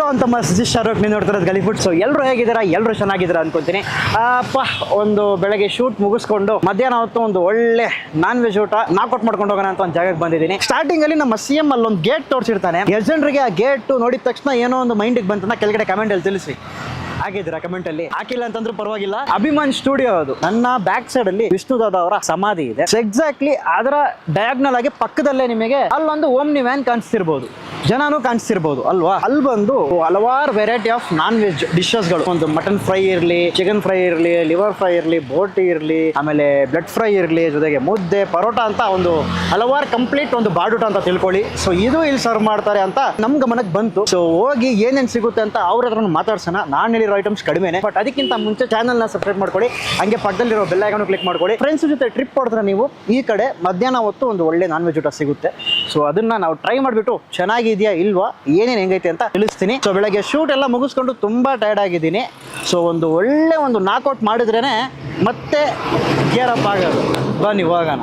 ಎಲ್ಲೋ ಅಂತ ಸಜೆಸ್ಟ್ ಶಾರುಖ್ ನೀವು ನೋಡ್ತಿರೋದು ಗಲಿ food so ಎಲ್ಲರೂ ಹೇಗಿದ್ದೀರಾ? ಎಲ್ಲರೂ ಚೆನ್ನಾಗಿದ್ದೀರಾ ಅನ್ಕೊಂತೀನಿ. ಅಪ್ಪ ಒಂದು ಬೆಳಗ್ಗೆ ಶೂಟ್ ಮುಗಿಸ್ಕೊಂಡು ಮಧ್ಯಾಹ್ನ ಹೊತ್ತು ಒಂದು ಒಳ್ಳೆ ನಾನ್ ವೆಜ್ ಊಟ ನಾಕೌಟ್ ಮಾಡ್ಕೊಂಡು ಹೋಗೋಣ ಅಂತ ಒಂದು ಜಾಗಕ್ಕೆ ಬಂದಿದ್ದೀನಿ. ಸ್ಟಾರ್ಟಿಂಗ್ ಅಲ್ಲಿ ನಮ್ಮ ಸಿ ಎಂ ಅಲ್ಲಿ ಒಂದು ಗೇಟ್ ತೋರಿಸಿರ್ತಾನೆ. ಎಜೆಂಡ್ರಿಗೆ ಆ ಗೇಟ್ ನೋಡಿದ ತಕ್ಷಣ ಏನೋ ಒಂದು ಮೈಂಡಿಗೆ ಬಂತ ಕೆಳಗಡೆ ಕಮೆಂಟ್ ಅಲ್ಲಿ ತಿಳಿಸಿ ಹಾಗಿದ್ದೀರಾ ಕಮೆಂಟ್ ಅಲ್ಲಿ? ಹಾಕಿಲ್ಲ ಅಂತಂದ್ರೂ ಪರವಾಗಿಲ್ಲ. ಅಭಿಮಾನ್ ಸ್ಟುಡಿಯೋ ಅದು. ನನ್ನ ಬ್ಯಾಕ್ ಸೈಡ್ ಅಲ್ಲಿ ವಿಷ್ಣುದಾದ ಅವರ ಸಮಾಧಿ ಇದೆ. ಎಕ್ಸಾಕ್ಟ್ಲಿ ಅದರ ಡಯಾಗ್ನಲ್ ಆಗಿ ಪಕ್ಕದಲ್ಲೇ ನಿಮಗೆ ಅಲ್ಲೊಂದು ಓಮ್ನಿ ವ್ಯಾನ್ ಕಾಣಿಸ್ತಿರ್ಬೋದು. ಜನನೂ ಕಾಣಿಸ್ತಿರ್ಬೋದು ಅಲ್ವಾ? ಅಲ್ಲಿ ಬಂದು ಹಲವಾರು ವೆರೈಟಿ ಆಫ್ ನಾನ್ ವೆಜ್ ಡಿಶಸ್ಗಳು ಒಂದು ಮಟನ್ ಫ್ರೈ ಇರಲಿ ಚಿಕನ್ ಫ್ರೈ ಇರಲಿ ಲಿವರ್ ಫ್ರೈ ಇರಲಿ, ಬೋಟಿ ಇರಲಿ, ಆಮೇಲೆ ಬ್ಲಡ್ ಫ್ರೈ ಇರಲಿ, ಜೊತೆಗೆ ಮುದ್ದೆ, ಪರೋಟ ಅಂತ ಒಂದು ಹಲವಾರು ಕಂಪ್ಲೀಟ್ ಒಂದು ಬಾಡೂಟ ಅಂತ ತಿಳ್ಕೊಳ್ಳಿ. ಸೊ ಇದು ಇಲ್ಲಿ ಸರ್ವ್ ಮಾಡ್ತಾರೆ ಅಂತ ನಮ್ ಗಮನಕ್ಕೆ ಬಂತು. ಸೊ ಹೋಗಿ ಏನೇನ್ ಸಿಗುತ್ತೆ ಅಂತ ಅವ್ರ ಹತ್ರ ಮಾತಾಡ್ಸೋಣ. ನಾನು ಹೇಳಿರೋ ಐಟಮ್ಸ್ ಕಡಿಮೆನೆ ಬಟ್ ಅದಕ್ಕಿಂತ ಮುಂಚೆ ಚಾನಲ್ನ ಸಬ್ಸ್ಕ್ರೈಬ್ ಮಾಡ್ಕೊಳ್ಳಿ ಹಂಗೆ ಪಕ್ಕದಲ್ಲಿರೋ ಬೆಲ್ ಐಕನ್ ಕ್ಲಿಕ್ ಮಾಡ್ಕೊಳ್ಳಿ ಫ್ರೆಂಡ್ಸ್ ಜೊತೆ ಟ್ರಿಪ್ ಹೊಡೆದ್ರೆ ನೀವು ಈ ಕಡೆ ಮಧ್ಯಾಹ್ನ ಹೊತ್ತು ಒಂದು ಒಳ್ಳೆ ನಾನ್ ವೆಜ್ ಊಟ ಸಿಗುತ್ತೆ. ಸೊ ಅದನ್ನ ನಾವು ಟ್ರೈ ಮಾಡಿಬಿಟ್ಟು ಚೆನ್ನಾಗಿದೆಯಾ ಇಲ್ವಾ, ಏನೇನು ಹೆಂಗೈತೆ ಅಂತ ತಿಳಿಸ್ತೀನಿ. ಸೊ ಬೆಳಗ್ಗೆ ಶೂಟ್ ಎಲ್ಲ ಮುಗಿಸ್ಕೊಂಡು ತುಂಬಾ ಟೈರ್ಡ್ ಆಗಿದ್ದೀನಿ. ಸೊ ಒಂದು ಒಳ್ಳೆ ಒಂದು ನಾಕೌಟ್ ಮಾಡಿದ್ರೇನೆ ಮತ್ತೆ ಗೇರ್ ಅಪ್ ಆಗೋದು. ಬನ್ನಿ, ಹೋಗೋಣ.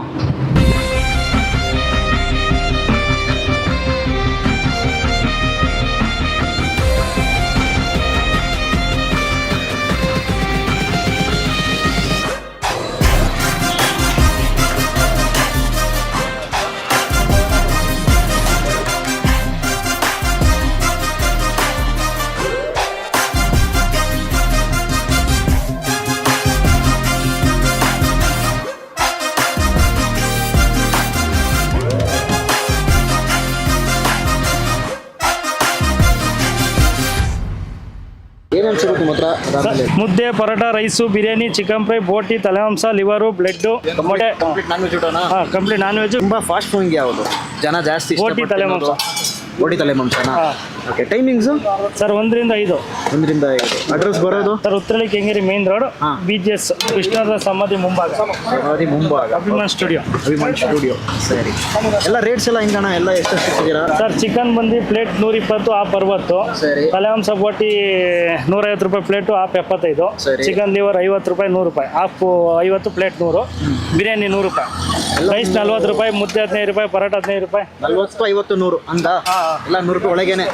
ಏನೇನು ಸಿಗುತ್ತೆ ಮಾತ್ರ ಮುದ್ದೆ parotta rice biryani chicken fry ಬೋಟಿ ತಲೆಮಾಂಸ liver blood complete non veg complete non veg ತುಂಬಾ ಫಾಸ್ಟ್ ಮೂವಿಂಗ್ ಯಾವುದು? ಜನ ಜಾಸ್ತಿ ಬೋಟಿ ಇಷ್ಟಪಟ್ಟು ತಲೆ ತಿನ್ನೋದು? ತಲೆ ಮಾಂಸನ? ಹಾ. ಓಕೆ ಟೈಮಿಂಗ್ಸು ಸರ್ ಒಂದರಿಂದ ಐದು. ಒಂದರಿಂದ ಐದು. ಅಡ್ರೆಸ್ ಬರೋದು? Sir Uttarahalli Kengeri main road ಹಾ. ಬಿ ಜಿ ಎಸ್ ವಿಷ್ಣುವರ್ಧನ ಸಮಾಧಿ ಮುಂಭಾಗ. ಸಮಾಧಿ ಮುಂಭಾಗ. ಅಭಿಮಾನ್ ಸ್ಟುಡಿಯೋ ಅಭಿಮಾನ್ ಸ್ಟುಡಿಯೋ ಸರಿ. ಎಲ್ಲ ರೇಟ್ಸ್ ಎಲ್ಲ ಹಿಂಗಣ ಎಲ್ಲ ಎಷ್ಟು ಸರ್ ಚಿಕನ್ ಬಂದು ಪ್ಲೇಟ್ ನೂರ ಇಪ್ಪತ್ತು ಆಫ್ ಅರವತ್ತು. ಸರಿ. ತಲೆಮಾಂಸ ಬೋಟಿ ನೂರೈವತ್ತು ರೂಪಾಯಿ ಪ್ಲೇಟು ಆಫ್ ಎಪ್ಪತ್ತೈದು. ಸರಿ. ಚಿಕನ್ ಲಿವರ್ ಐವತ್ತು ರೂಪಾಯಿ ನೂರು ರೂಪಾಯಿ. ಆಫ್ ಐವತ್ತು ಪ್ಲೇಟ್ ನೂರು. ಬಿರಿಯಾನಿ ನೂರು ರೂಪಾಯಿ. ರೈಸ್ ನಲ್ವತ್ತು ರೂಪಾಯಿ ಮುದ್ದೆ ಹದಿನೈದು ರೂಪಾಯಿ ಪರೋಟ ಹದಿನೈದು ರೂಪಾಯಿ. ನಲ್ವತ್ತು ಐವತ್ತು ನೂರು ಅಂದ? ಹಾ. ಎಲ್ಲ ನೂರು ರೂಪಾಯಿ ಒಳಗೇನೆ.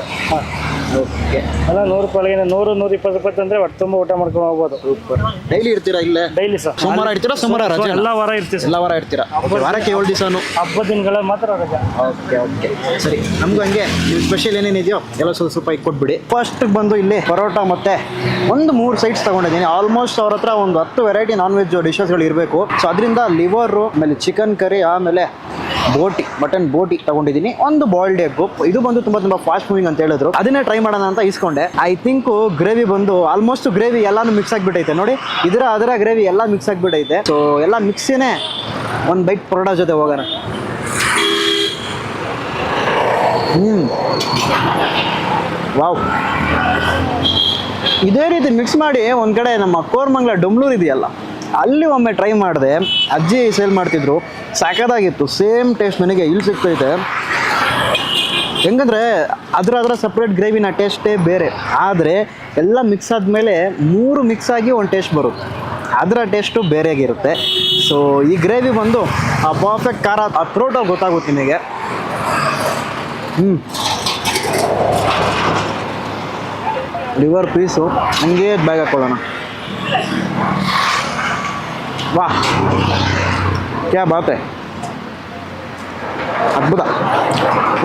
ಓಕೆ. ಎಲ್ಲ ನೂರು ರೂಪಾಯಿ ಒಳಗೆ ನೂರು ನೂರ ಇಪ್ಪತ್ತು ರೂಪಾಯಿ ತಂದ್ರೆ ಹೊಟ್ಟೆ ತುಂಬ ಊಟ ಮಾಡ್ಕೊಂಡು ಹೋಗ್ಬೋದು. ಡೈಲಿ ಇರ್ತೀರಾ ಇಲ್ಲೇ? Daily sir. ಸೋಮವಾರ ಇರ್ತೀರಾ ಸೋಮವಾರ ರಜೆ ಎಲ್ಲ ವಾರ ಇರ್ತೀವಿ ಎಲ್ಲ ವಾರ ಇರ್ತೀರಾ? ವಾರಕ್ಕೆ ಏಳು ದಿವಸನು? ಹಬ್ಬದ ದಿನಗಳ ಮಾತ್ರ ರಜೆ. Okay okay. ಸರಿ ನಮಗೂ ಹಂಗೆ. ನೀವು ಸ್ಪೆಷಲ್ ಏನೇನಿದೆಯೋ ಎಲ್ಲ ಸ್ವಲ್ಪ ಸ್ವಲ್ಪ ಕೊಟ್ಬಿಡಿ. ಫಸ್ಟ್ ಬಂದು ಇಲ್ಲಿ ಪರೋಟ ಮತ್ತೆ ಒಂದು ಮೂರು ಸೈಡ್ಸ್ ತಗೊಂಡಿದ್ದೀನಿ. ಆಲ್ಮೋಸ್ಟ್ ಅವ್ರ ಹತ್ರ ಒಂದು ಹತ್ತು ವೆರೈಟಿ ನಾನ್ ವೆಜ್ ಡಿಶಸ್ಗಳು ಇರಬೇಕು. ಸೊ ಅದರಿಂದ ಲಿವರು ಆಮೇಲೆ ಚಿಕನ್ ಕರಿ ಆಮೇಲೆ ಬೋಟಿ, ಮಟನ್ ಬೋಟಿ ತಗೊಂಡಿದ್ದೀನಿ. ಒಂದು ಬಾಯ್ಲ್ಡ್ ಎಗ್ ಇದು ಬಂದು ತುಂಬಾ ತುಂಬಾ ಫಾಸ್ಟ್ ಮೂವಿಂಗ್ ಅಂತ ಹೇಳಿದ್ರು. ಅದನ್ನೇ ಟ್ರೈ ಮಾಡೋಣ ಅಂತ ಇಸ್ಕೊಂಡೆ. ಐ ಥಿಂಕ್ ಗ್ರೇವಿ ಬಂದು ಆಲ್ಮೋಸ್ಟ್ ಗ್ರೇವಿ ಎಲ್ಲಾನು ಮಿಕ್ಸ್ ಆಗಿಬಿಟ್ಟೈತೆ. ನೋಡಿ, ಇದರ ಅದರ ಗ್ರೇವಿ ಎಲ್ಲ ಮಿಕ್ಸ್ ಆಗಿಬಿಟ್ಟೈತೆ. ಸೊ ಎಲ್ಲ ಮಿಕ್ಸಿನೇ ಒಂದು ಬೈಟ್ ಪರೋಟ ಜೊತೆ ಹೋಗೋಣ. ಹ್ಮ್. ವಾವ್ ಇದೇ ರೀತಿ ಮಿಕ್ಸ್ ಮಾಡಿ ಒಂದು ಕಡೆ ನಮ್ಮ ಕೋರ್ಮಂಗ್ಲ ಡೊಮ್ಲೂರ್ ಇದೆಯಲ್ಲ ಅಲ್ಲಿ ಒಮ್ಮೆ ಟ್ರೈ ಮಾಡಿದೆ, ಅಜ್ಜಿ ಸೇಲ್ ಮಾಡ್ತಿದ್ರು, ಸಾಕದಾಗಿತ್ತು ಸೇಮ್ ಟೇಸ್ಟ್ ನನಗೆ ಇಲ್ಲಿ ಸಿಗ್ತೈತೆ. ಹೆಂಗಂದ್ರೆ, ಅದರ ಅದರ ಸಪ್ರೇಟ್ ಗ್ರೇವಿನ ಟೇಸ್ಟೇ ಬೇರೆ. ಆದರೆ, ಎಲ್ಲ ಮಿಕ್ಸ್ ಆದಮೇಲೆ ಮೂರು ಮಿಕ್ಸ್ ಆಗಿ ಒಂದು ಟೇಸ್ಟ್ ಬರುತ್ತೆ. ಅದರ ಟೇಸ್ಟು ಬೇರೆಯಾಗಿರುತ್ತೆ ಸೊ ಈ ಗ್ರೇವಿ ಬಂದು ಆ ಪರ್ಫೆಕ್ಟ್ ಖಾರ ಆ ಥ್ರೋಟಲ್ಲಿ ಗೊತ್ತಾಗುತ್ತೆ ನಿಮಗೆ. ಹ್ಞೂ ಲಿವರ್ ಪೀಸು ಹಂಗೇ ಬ್ಯಾಗ್ ಹಾಕೊಳ್ಳೋಣ. ವಾ ಕ್ಯಾ ಬಾತೆ ಅದ್ಭುತ.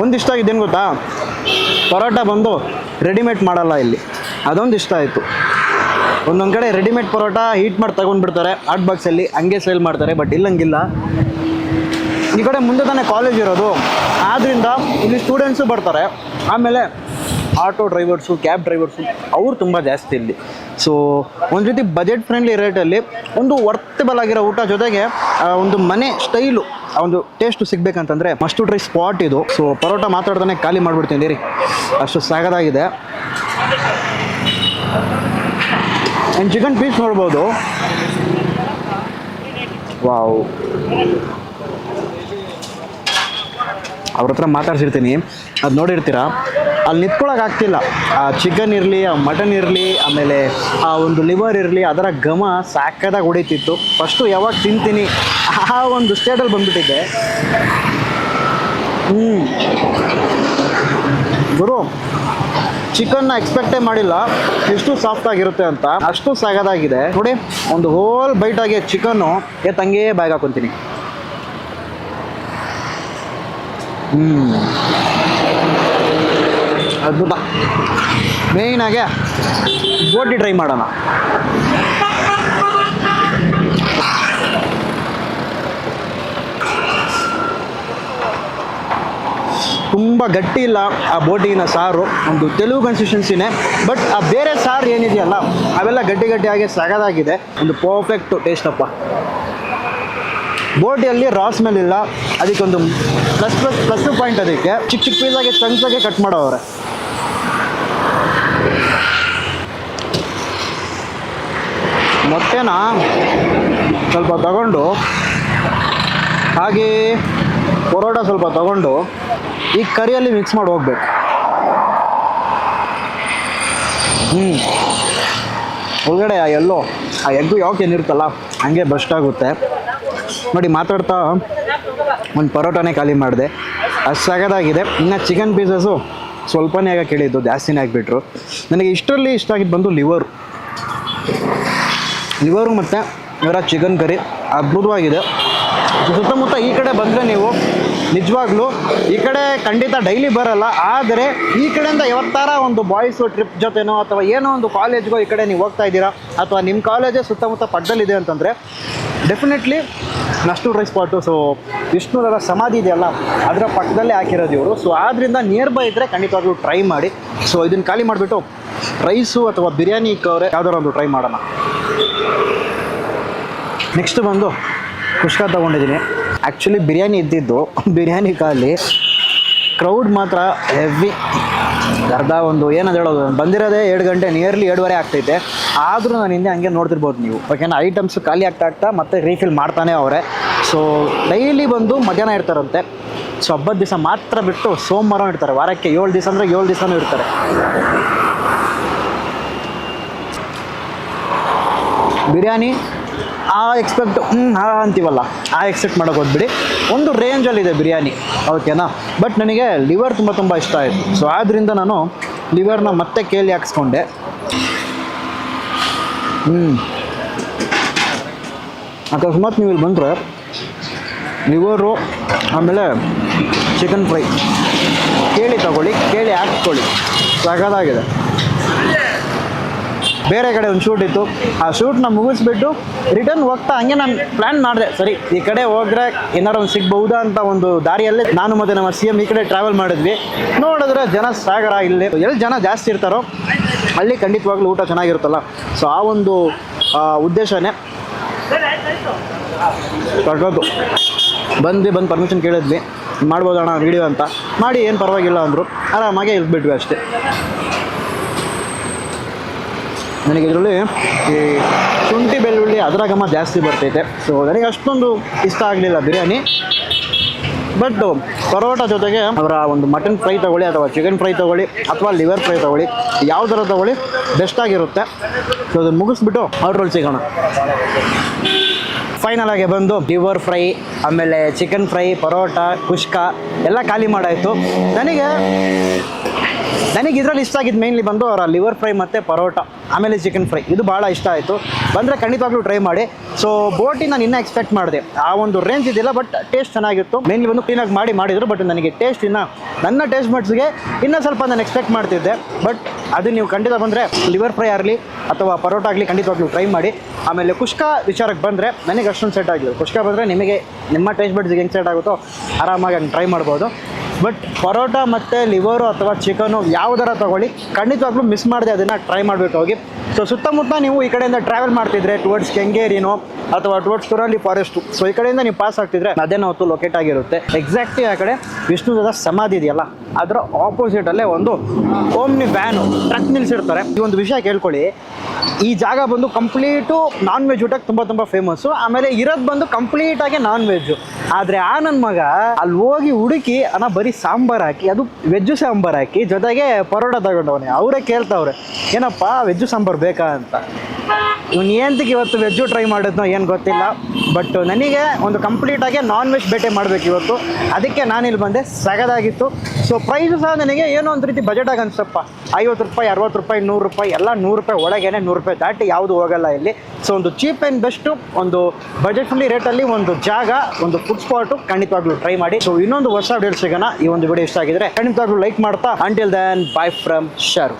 ಒಂದಿಷ್ಟ ಆಗಿದ್ದೇನು ಗೊತ್ತಾ? ಪರೋಟ ಬಂದು ರೆಡಿಮೇಡ್ ಮಾಡಲ್ಲ ಇಲ್ಲಿ. ಅದೊಂದು ಇಷ್ಟ ಆಯಿತು. ಒಂದೊಂದು ಕಡೆ ರೆಡಿಮೇಡ್ ಪರೋಟ ಹೀಟ್ ಮಾಡಿ ತಗೊಂಡ್ಬಿಡ್ತಾರೆ. ಹಾಟ್ ಬಾಕ್ಸಲ್ಲಿ ಹಂಗೆ ಸೇಲ್ ಮಾಡ್ತಾರೆ ಬಟ್ ಇಲ್ಲಂಗಿಲ್ಲ. ಈ ಕಡೆ ಮುಂದೆ ತಾನೇ ಕಾಲೇಜ್ ಇರೋದು. ಆದ್ದರಿಂದ ಇಲ್ಲಿ ಸ್ಟೂಡೆಂಟ್ಸು ಬರ್ತಾರೆ. ಆಮೇಲೆ ಆಟೋ ಡ್ರೈವರ್ಸು, ಕ್ಯಾಬ್ ಡ್ರೈವರ್ಸು, ಅವರು ತುಂಬ ಜಾಸ್ತಿ ಇಲ್ಲಿ. ಸೊ ಒಂದು ರೀತಿ ಬಜೆಟ್ ಫ್ರೆಂಡ್ಲಿ ರೇಟಲ್ಲಿ ಒಂದು ವರ್ತಬಲ್ ಆಗಿರೋ ಊಟ ಜೊತೆಗೆ ಒಂದು ಮನೆ ಸ್ಟೈಲು ಆ, ಒಂದು ಟೇಸ್ಟು ಸಿಗಬೇಕಂತಂದರೆ ಮಸ್ಟು ಟ್ರೈ ಸ್ಪಾಟ್ ಇದು. ಸೊ ಪರೋಟ ಮಾತಾಡ್ತಾನೆ ಖಾಲಿ ಮಾಡಿಬಿಡ್ತೀನಿ ರೀ ಅಷ್ಟು ಸಾಗದಾಗಿದೆ ಆ್ಯಂಡ್ ಚಿಕನ್ ಪೀಸ್ ನೋಡ್ಬೋದು. ವಾವ್ ಅವ್ರ ಹತ್ರ ಮಾತಾಡ್ಸಿರ್ತೀನಿ. ಅದು ನೋಡಿರ್ತೀರ? ಅಲ್ಲಿ ನಿಂತ್ಕೊಳ್ಳೋಕೆ ಆಗ್ತಿಲ್ಲ. ಆ ಚಿಕನ್ ಇರಲಿ, ಆ ಮಟನ್ ಇರಲಿ, ಆಮೇಲೆ, ಆ, ಒಂದು ಲಿವರ್ ಇರಲಿ, ಅದರ ಘಮ ಸಾಕದಾಗ ಹೊಡಿತಿತ್ತು. ಫಸ್ಟು ಯಾವಾಗ ತಿಂತೀನಿ? ಆ ಒಂದು ಸ್ಟೇಟಲ್ಲಿ ಬಂದ್ಬಿಟ್ಟಿದ್ದೆ. ಹ್ಞೂ ಗುರು ಚಿಕನ್ನ ಎಕ್ಸ್ಪೆಕ್ಟೇ ಮಾಡಿಲ್ಲ. ಎಷ್ಟು ಸಾಫ್ಟ್ ಆಗಿರುತ್ತೆ ಅಂತ. ಅಷ್ಟು ಸಾಗದಾಗಿದೆ. ನೋಡಿ, ಒಂದು ಹೋಲ್ ಬೈಟ್ ಆಗಿ ಚಿಕನ್ನು ತಂಗೇ ಬ್ಯಾಗ್ ಹಾಕೊತೀನಿ. ಹ್ಮ್. ಅದ್ಭುತ ಮೇಯ್ನಾಗೆ ಬೋಟಿ ಟ್ರೈ ಮಾಡೋಣ. ತುಂಬ ಗಟ್ಟಿ ಇಲ್ಲ ಆ ಬೋಟಿನ ಸಾರು. ಒಂದು ತೆಲುಗು ಕನ್ಸಿಸ್ಟೆನ್ಸಿನೇ ಬಟ್ ಆ ಬೇರೆ ಸಾರು ಏನಿದೆಯಲ್ಲ, ಅವೆಲ್ಲ ಗಟ್ಟಿ ಗಟ್ಟಿಯಾಗಿ ಸಗದಾಗಿದೆ. ಒಂದು ಪರ್ಫೆಕ್ಟ್ ಟೇಸ್ಟ್ ಅಪ್ಪ. ಬೋಟಿಯಲ್ಲಿ ರಾ ಸ್ಮೆಲ್ ಇಲ್ಲ. ಅದಕ್ಕೊಂದು ಪ್ಲಸ್ ಪ್ಲಸ್ ಪ್ಲಸ್ ಪಾಯಿಂಟ್ ಅದಕ್ಕೆ ಚಿಕ್ಕ ಚಿಕ್ಕ ಪೀಸಾಗಿ ಚಂಚಾಗೆ ಕಟ್ ಮಾಡೋವ್ರೆ ಮೊಟ್ಟೆನ ಸ್ವಲ್ಪ ತಗೊಂಡು, ಹಾಗೆ ಪರೋಟ ಸ್ವಲ್ಪ ತಗೊಂಡು ಈ ಕರಿಯಲ್ಲಿ ಮಿಕ್ಸ್ ಮಾಡಿ ಹೋಗ್ಬೇಕು. ಹ್ಞೂ ಒಳಗಡೆ ಆ ಎಲ್ಲೋ, ಆ ಎಗ್ಗು ಯಾಕೆ ಏನಿರುತ್ತಲ್ಲ ಹಂಗೆ ಬೆಸ್ಟ್ ಆಗುತ್ತೆ. ನೋಡಿ, ಮಾತಾಡ್ತಾ ಒಂದು ಪರೋಟನೇ ಖಾಲಿ ಮಾಡಿದೆ. ಅಷ್ಟು ಸಗದಾಗಿದೆ. ಇನ್ನು ಚಿಕನ್ ಪೀಸಸ್ಸು ಸ್ವಲ್ಪನೇ ಆಗ ಕೇಳಿದ್ದು, ಜಾಸ್ತಿನೇ ಆಗಿಬಿಟ್ರು. ನನಗೆ ಇಷ್ಟರಲ್ಲಿ ಇಷ್ಟ ಆಗಿದ್ದು ಬಂದು ಲಿವರು ಲಿವರು ಮತ್ತು ಇವರ ಚಿಕನ್ ಕರಿ ಅದ್ಭುತವಾಗಿದೆ. ಸುತ್ತಮುತ್ತ ಈ ಕಡೆ ಬಂದರೆ ನೀವು ನಿಜವಾಗ್ಲೂ ಈ ಕಡೆ ಖಂಡಿತ ಡೈಲಿ ಬರಲ್ಲ, ಆದರೆ ಈ ಕಡೆಯಿಂದ ಯಾವತ್ತಾರ ಒಂದು ಬಾಯ್ಸು ಟ್ರಿಪ್ ಜೊತೆನೋ ಅಥವಾ ಏನೋ ಒಂದು ಕಾಲೇಜ್ಗೋ ಈ ಕಡೆ ನೀವು ಹೋಗ್ತಾ ಇದ್ದೀರಾ, ಅಥವಾ ನಿಮ್ಮ ಕಾಲೇಜೇ ಸುತ್ತಮುತ್ತ ಪಕ್ಕದಲ್ಲಿದೆ ಅಂತಂದರೆ ಡೆಫಿನೆಟ್ಲಿ ನಷ್ಟು ರೈಸ್ ಸ್ಪಾಟು ಸೊ ವಿಷ್ಣುರವರ ಸಮಾಧಿ ಇದೆಯಲ್ಲ, ಅದರ ಪಕ್ಕದಲ್ಲೇ ಹಾಕಿರೋದು ಇವರು. ಸೊ ಆದ್ದರಿಂದ ನಿಯರ್ ಬೈ ಇದ್ದರೆ ಖಂಡಿತವಾಗ್ಲೂ ಟ್ರೈ ಮಾಡಿ. ಸೊ ಇದನ್ನು ಖಾಲಿ ಮಾಡಿಬಿಟ್ಟು ರೈಸು ಅಥವಾ ಬಿರಿಯಾನಿ ಇಕ್ಕವ್ರೆ ಯಾವ್ದಾರು ಒಂದು ಟ್ರೈ ಮಾಡೋಣ. ನೆಕ್ಸ್ಟ್ ಬಂದು ಕುಷ್ಕ ತೊಗೊಂಡಿದ್ದೀನಿ. ಆ್ಯಕ್ಚುಲಿ ಬಿರಿಯಾನಿ ಇದ್ದಿದ್ದು, ಬಿರಿಯಾನಿ ಖಾಲಿ. ಕ್ರೌಡ್ ಮಾತ್ರ ಹೆವಿ ಅರ್ಧ ಒಂದು, ಏನಂತ ಹೇಳೋದು, ಬಂದಿರೋದೇ ಎರಡು ಗಂಟೆ ನಿಯರ್ಲಿ ಎರಡುವರೆ ಆಗ್ತೈತೆ. ಆದರೂ ನಾನು ಹಿಂದೆ ಹಂಗೆ ನೋಡ್ತಿರ್ಬೋದು ನೀವು. ಯಾಕೆಂದರೆ ಐಟಮ್ಸ್ ಖಾಲಿ ಆಗ್ತಾ ಆಗ್ತಾ ಮತ್ತೆ ರೀಫಿಲ್ ಮಾಡ್ತಾನೆ ಅವರೇ. ಸೊ ಡೈಲಿ ಬಂದು ಮಧ್ಯಾಹ್ನ ಇರ್ತಾರಂತೆ ಸೊ ಹಬ್ಬದ ದಿವಸ ಮಾತ್ರ ಬಿಟ್ಟು ಸೋಮವಾರ ಇರ್ತಾರೆ ವಾರಕ್ಕೆ ಏಳು ದಿವಸ ಅಂದರೆ ಏಳು ದಿವಸನೂ ಇರ್ತಾರೆ ಬಿರಿಯಾನಿ ಆ ಎಕ್ಸ್ಪೆಕ್ಟ್ ಹ್ಞೂ ಹಾ ಅಂತೀವಲ್ಲ, ಆ ಎಕ್ಸೆಪ್ಟ್ ಮಾಡೋಕೆ ಹೋದ್ಬಿಡಿ ಒಂದು ರೇಂಜಲ್ಲಿದೆ ಬಿರಿಯಾನಿ ಓಕೆನಾ ಬಟ್ ನನಗೆ ಲಿವರ್ ತುಂಬ ತುಂಬ ಇಷ್ಟ ಆಯಿತು. ಸೊ ಆದ್ದರಿಂದ ನಾನು ಲಿವರ್ನ ಮತ್ತೆ ಕೇಳಿ ಹಾಕ್ಸ್ಕೊಂಡೆ. ಹ್ಞೂ ಅಕಸ್ಮಾತ್ ನೀವು ಇಲ್ಲಿ ಬಂದರೆ ಲಿವರು ಆಮೇಲೆ ಚಿಕನ್ ಫ್ರೈ ಕೇಳಿ ತಗೊಳ್ಳಿ, ಕೇಳಿ ಹಾಕ್ಸ್ಕೊಳ್ಳಿ. ಸಗದಾಗಿದೆ ಬೇರೆ ಕಡೆ ಒಂದು ಶೂಟ್ ಇತ್ತು. ಆ ಶೂಟ್ನ ಮುಗಿಸ್ಬಿಟ್ಟು ರಿಟರ್ನ್ ಹೋಗ್ತಾ ಹಂಗೆ ನಾನು ಪ್ಲ್ಯಾನ್ ಮಾಡಿದೆ, ಸರಿ, ಈ ಕಡೆ ಹೋದ್ರೆ ಏನಾರು ಒಂದು ಸಿಗ್ಬಹುದಾ ಅಂತ ಒಂದು ದಾರಿಯಲ್ಲಿ ನಾನು ಮತ್ತೆ ನಮ್ಮ ಸಿ ಎಂ ಈ ಕಡೆ ಟ್ರಾವೆಲ್ ಮಾಡಿದ್ವಿ. ನೋಡಿದ್ರೆ ಜನ ಸಾಗರ ಇಲ್ಲಿ ಎಲ್ಲಿ ಜನ ಜಾಸ್ತಿ ಇರ್ತಾರೋ, ಅಲ್ಲಿ ಖಂಡಿತವಾಗ್ಲೂ ಊಟ ಚೆನ್ನಾಗಿರುತ್ತಲ್ಲ. ಸೊ ಆ ಒಂದು ಉದ್ದೇಶನೇ ಕಟ್ಟೋದು ಬಂದು ಬಂದು ಪರ್ಮಿಷನ್ ಕೇಳಿದ್ವಿ. ಮಾಡ್ಬೋದಣ್ಣ ವೀಡಿಯೋ ಅಂತ. ಮಾಡಿ, ಏನು ಪರವಾಗಿಲ್ಲ ಅಂದರು. ಆರಾಮಾಗೆ ಇಲ್ಬಿಟ್ವಿ ಅಷ್ಟೇ. ನನಗೆ ಇದರಲ್ಲಿ ಈ ಶುಂಠಿ ಬೆಳ್ಳುಳ್ಳಿ ಅದರ ಘಮ ಜಾಸ್ತಿ ಬರ್ತೈತೆ. ಸೊ ನನಗೆ ಅಷ್ಟೊಂದು ಇಷ್ಟ ಆಗಲಿಲ್ಲ ಬಿರಿಯಾನಿ. ಬಟ್ ಪರೋಟ ಜೊತೆಗೆ ಅವರ ಒಂದು ಮಟನ್ ಫ್ರೈ ತಗೊಳ್ಳಿ ಅಥವಾ ಚಿಕನ್ ಫ್ರೈ ತಗೊಳ್ಳಿ ಅಥವಾ ಲಿವರ್ ಫ್ರೈ ತಗೊಳ್ಳಿ ಥರ ತಗೊಳ್ಳಿ ಬೆಸ್ಟ್ ಆಗಿರುತ್ತೆ. ಸೊ ಅದನ್ನು ಮುಗಿಸ್ಬಿಟ್ಟು ಆರ್ಡ್ರಲ್ಲಿ ಸಿಗೋಣ. ಫೈನಲ್ ಆಗಿ ಬಂದು ಲಿವರ್ ಫ್ರೈ ಆಮೇಲೆ ಚಿಕನ್ ಫ್ರೈ ಪರೋಟ, ಕುಷ್ಕ ಎಲ್ಲ ಖಾಲಿ ಮಾಡಾಯಿತು. ನನಗೆ ನನಗೆ ಇದರಲ್ಲಿ ಇಷ್ಟ ಆಗಿದ್ದು ಮೇನ್ಲಿ ಬಂದು ಅವರ ಲಿವರ್ ಫ್ರೈ ಮತ್ತು ಪರೋಟ, ಆಮೇಲೆ ಚಿಕನ್ ಫ್ರೈ ಇದು ಭಾಳ ಇಷ್ಟ ಆಯಿತು. ಬಂದರೆ ಖಂಡಿತವಾಗ್ಲೂ ಟ್ರೈ ಮಾಡಿ. ಸೊ ಬೋಟಿ ನಾನು ಇನ್ನೂ ಎಕ್ಸ್ಪೆಕ್ಟ್ ಮಾಡಿದೆ. ಆ ಒಂದು ರೇಂಜ್ ಇದಿಲ್ಲ ಬಟ್ ಟೇಸ್ಟ್ ಚೆನ್ನಾಗಿತ್ತು. ಮೇನ್ಲಿ ಬಂದು ಕ್ಲೀನಾಗಿ ಮಾಡಿ ಮಾಡಿದರು ಬಟ್ ನನಗೆ ಟೇಸ್ಟ್ ಇನ್ನು ನನ್ನ ಟೇಸ್ಟ್ ಮಟ್ಸ್ಗೆ ಇನ್ನೂ ಸ್ವಲ್ಪ ನಾನು ಎಕ್ಸ್ಪೆಕ್ಟ್ ಮಾಡ್ತಿದ್ದೆ. ಬಟ್ ಅದು ನೀವು ಖಂಡಿತ ಬಂದರೆ ಲಿವರ್ ಫ್ರೈ ಆಗಲಿ ಅಥವಾ ಪರೋಟ ಆಗಲಿ ಖಂಡಿತವಾಗ್ಲೂ ಟ್ರೈ ಮಾಡಿ. ಆಮೇಲೆ ಕುಷ್ಕ ವಿಚಾರಕ್ಕೆ ಬಂದರೆ ನನಗೆ ಅಷ್ಟೊಂದು ಸೆಟ್ ಆಗಿಲ್ಲ ಕುಷ್ಕ ಬಂದರೆ ನಿಮಗೆ ನಿಮ್ಮ ಟೇಸ್ಟ್ ಬಡ್ಸ್ಗೆ ಹೆಂಗೆ ಸೆಟ್ ಆಗುತ್ತೋ ಆರಾಮಾಗಿ ಹಂಗೆ ಟ್ರೈ ಮಾಡ್ಬೋದು. ಬಟ್ ಪರೋಟ ಮತ್ತು ಲಿವರು ಅಥವಾ ಚಿಕನು ಯಾವುದರ ತಗೊಳ್ಳಿ. ಖಂಡಿತವಾಗ್ಲೂ ಮಿಸ್ ಮಾಡಿದೆ ಅದನ್ನು ಟ್ರೈ ಮಾಡಬೇಕು ಹೋಗಿ. ಸೊ ಸುತ್ತಮುತ್ತ ನೀವು ಈ ಕಡೆಯಿಂದ ಟ್ರಾವೆಲ್ ಮಾಡ್ತಿದ್ರೆ ಟುವರ್ಡ್ಸ್ ಕೆಂಗೇರಿನೋ ಅಥವಾ ಟುವರ್ಡ್ಸ್ ತುರಲ್ಲಿ ಫಾರೆಸ್ಟು ಸೊ ಈ ಕಡೆಯಿಂದ ನೀವು ಪಾಸ್ ಆಗ್ತಿದ್ರೆ ಅದೇ ಹೊತ್ತು ಲೊಕೇಟ್ ಆಗಿರುತ್ತೆ. ಎಕ್ಸಾಕ್ಟ್ಲಿ ಆ ಕಡೆ ವಿಷ್ಣುದ ಸಮಾಧಿ ಇದೆಯಲ್ಲ, ಅದರ ಆಪೋಸಿಟಲ್ಲೇ ಒಂದು ಓಮ್ನಿ ವ್ಯಾನು ಟ್ರಕ್ ನಿಲ್ಸಿರ್ತಾರೆ. ಈ ಒಂದು ವಿಷಯ ಕೇಳ್ಕೊಳ್ಳಿ. ಈ ಜಾಗ ಬಂದು ಕಂಪ್ಲೀಟು ನಾನ್ ವೆಜ್ ಊಟಕ್ಕೆ ತುಂಬ ತುಂಬ ಫೇಮಸ್ಸು ಆಮೇಲೆ ಇರೋದು ಬಂದು ಕಂಪ್ಲೀಟಾಗಿ ನಾನ್ ವೆಜ್ಜು ಆದರೆ ಆ ನನ್ನ ಮಗ ಅಲ್ಲಿ ಹೋಗಿ ಹುಡುಕಿ, ಅಣ್ಣ ಸಾಂಬಾರು ಹಾಕಿ, ಅದು ವೆಜ್ಜು ಸಾಂಬಾರು ಹಾಕಿ, ಜೊತೆಗೆ ಪರೋಟ ತಗೊಂಡವನೇ. ಅವರೇ ಕೇಳ್ತಾವ್ರೆ, ಏನಪ್ಪ ವೆಜ್ಜು ಸಾಂಬಾರು ಬೇಕಾ ಅಂತ. ಇವನು ಏನಂತಕ್ಕೆ ಇವತ್ತು ವೆಜ್ಜು ಟ್ರೈ ಮಾಡಿದ್ನೋ ಏನು ಗೊತ್ತಿಲ್ಲ ಬಟ್ ನನಗೆ ಒಂದು ಕಂಪ್ಲೀಟಾಗಿ ನಾನ್ ವೆಜ್ ಬೇಟೆ ಮಾಡಬೇಕು ಇವತ್ತು. ಅದಕ್ಕೆ ನಾನಿಲ್ಲಿ ಬಂದೆ, ಸಗದಾಗಿತ್ತು. ಸೊ ಪ್ರೈಸು ಸಹ ನನಗೆ ಏನೋ ಒಂದು ರೀತಿ ಬಜೆಟಾಗಿ ಅನ್ಸಪ್ಪ. ಐವತ್ತು ರೂಪಾಯಿ, ಅರವತ್ತು ರೂಪಾಯಿ, ನೂರು ರೂಪಾಯಿ, ಎಲ್ಲ ನೂರು ರೂಪಾಯಿ ಒಳಗೇನೆ ನೂರು ರೂಪಾಯಿ ದಾಟಿ ಯಾವುದು ಹೋಗಲ್ಲ ಇಲ್ಲಿ. ಸೊ ಒಂದು ಚೀಪ್ ಆ್ಯಂಡ್ ಬೆಸ್ಟು ಒಂದು ಬಜೆಟ್ ಫ್ರೆಂಡ್ಲಿ ರೇಟಲ್ಲಿ ಒಂದು ಜಾಗ, ಒಂದು ಫುಡ್ ಸ್ಪಾಟು ಖಂಡಿತವಾಗ್ಲೂ ಟ್ರೈ ಮಾಡಿ. ಸೊ ಇನ್ನೊಂದು ಹೊಸ ವಿಡಿಯೋ ಸಿಗೋಣ. ಈ ಒಂದು ವಿಡಿಯೋ ಇಷ್ಟ ಆಗಿದ್ರೆ ಖಂಡಿತವಾಗ್ಲೂ ಲೈಕ್ ಮಾಡ್ತಾ. Until then bye from Sharu